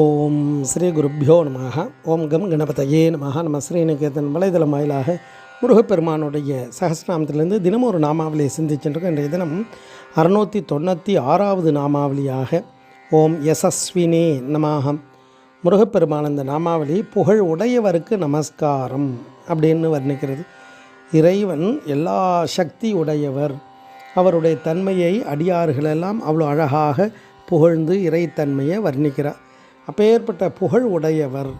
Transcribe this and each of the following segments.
ஓம் ஸ்ரீ குருப்பியோ நமः ஓம் கம் கணபதையே நமः நம்ம ஸ்ரீநிகேதன் வலைதளம் வாயிலாக முருகப்பெருமானுடைய சகசிரநாமத்திலிருந்து தினமும் ஒரு நாமாவளியை சிந்திச்சுருக்கோம் இன்றைய தினம் அறுநூற்றி தொண்ணூற்றி ஆறாவது நாமாவளியாக ஓம் யசஸ்வினே நமாக முருகப்பெருமான் அந்த நாமாவளி புகழ் உடையவருக்கு நமஸ்காரம் அப்படின்னு வர்ணிக்கிறது. இறைவன் எல்லா சக்தி உடையவர். அவருடைய தன்மையை அடியார்களெல்லாம் அவ்வளோ அழகாக புகழ்ந்து இறைத்தன்மையை வர்ணிக்கிறார். அப்பேற்பட்ட புகழ் உடையவர்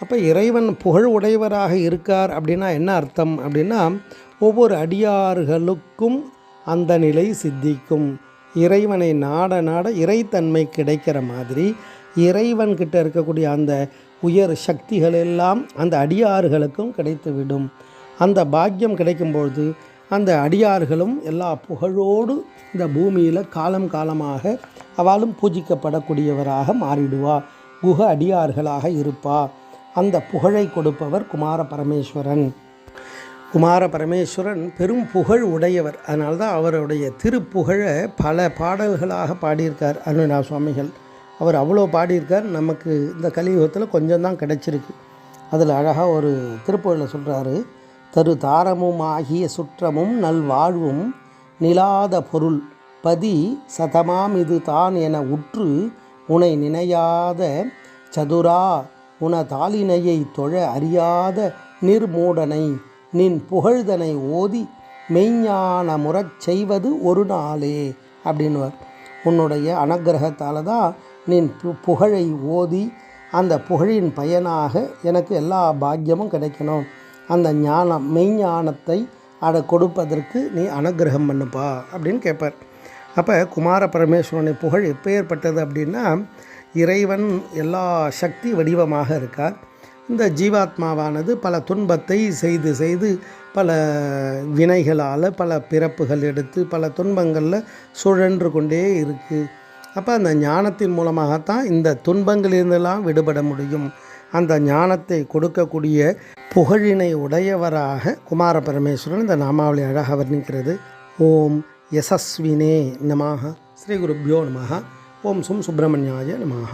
அப்போ இறைவன் புகழ் உடையவராக இருக்கார் அப்படின்னா என்ன அர்த்தம்? அப்படின்னா ஒவ்வொரு அடியார்களுக்கும் அந்த நிலை சித்திக்கும். இறைவனை நாட நாட இறைத்தன்மை கிடைக்கிற மாதிரி இறைவன்கிட்ட இருக்கக்கூடிய அந்த உயர் சக்திகள் எல்லாம் அந்த அடியார்களுக்கும் கிடைத்துவிடும். அந்த பாக்கியம் கிடைக்கும்பொழுது அந்த அடியார்களும் எல்லா புகழோடு இந்த பூமியில் காலம் காலமாக அவளும் பூஜிக்கப்படக்கூடியவராக மாறிடுவா. குக அடியார்களாக இருப்பா. அந்த புகழை கொடுப்பவர் குமார பரமேஸ்வரன். குமார பரமேஸ்வரன் பெரும் புகழ் உடையவர். அதனால தான் அவருடைய திருப்புகழை பல பாடல்களாக பாடியிருக்கார் அருணா சுவாமிகள். அவர் அவ்வளோ பாடியிருக்கார். நமக்கு இந்த கலியுகத்தில் கொஞ்சம் தான் கிடைச்சிருக்கு. அதில் அழகாக ஒரு திருப்புகழில் சொல்கிறாரு தரு தாரமும் ஆகிய சுற்றமும் நல்வாழ்வும் நிலாத பொருள் பதி சதமாம் இது தான் என உற்று உனை நினையாத சதுரா உன தாளினையை தொழ அறியாத நிர்மூடனை நின் புகழ்தனை ஓதி மெய்ஞான முறச் செய்வது ஒரு நாளே அப்படின்னுவார். உன்னுடைய அனுக்கிரகத்தால் தான் நின் பு- புகழை ஓதி அந்த புகழின் பயனாக எனக்கு எல்லா பாக்கியமும் கிடைக்கணும். அந்த ஞானம் மெய்ஞானத்தை அதை கொடுப்பதற்கு நீ அனுக்கிரகம் பண்ணுப்பா அப்படின்னு கேட்பார் அப்போ குமார பரமேஸ்வரனை புகழ் எப்பேற்பட்டது அப்படின்னா இறைவன் எல்லா சக்தி வடிவமாக இருக்கார். இந்த ஜீவாத்மாவானது பல துன்பத்தை செய்து செய்து பல வினைகளால் பல பிறப்புகள் எடுத்து பல துன்பங்களில் சுழன்று கொண்டே இருக்குது அப்போ அந்த ஞானத்தின் மூலமாகத்தான் இந்த துன்பங்களிலிருந்தெல்லாம் விடுபட முடியும். அந்த ஞானத்தை கொடுக்கக்கூடிய புகழினை உடையவராக குமார பரமேஸ்வரன் இந்த நாமாவளி அழகாக வர்ணிக்கிறது. ஓம் யசஸ்வினே நமாக ஸ்ரீ குருப்பியோ நமः ஓம் சும் சுப்பிரமணியாய நமः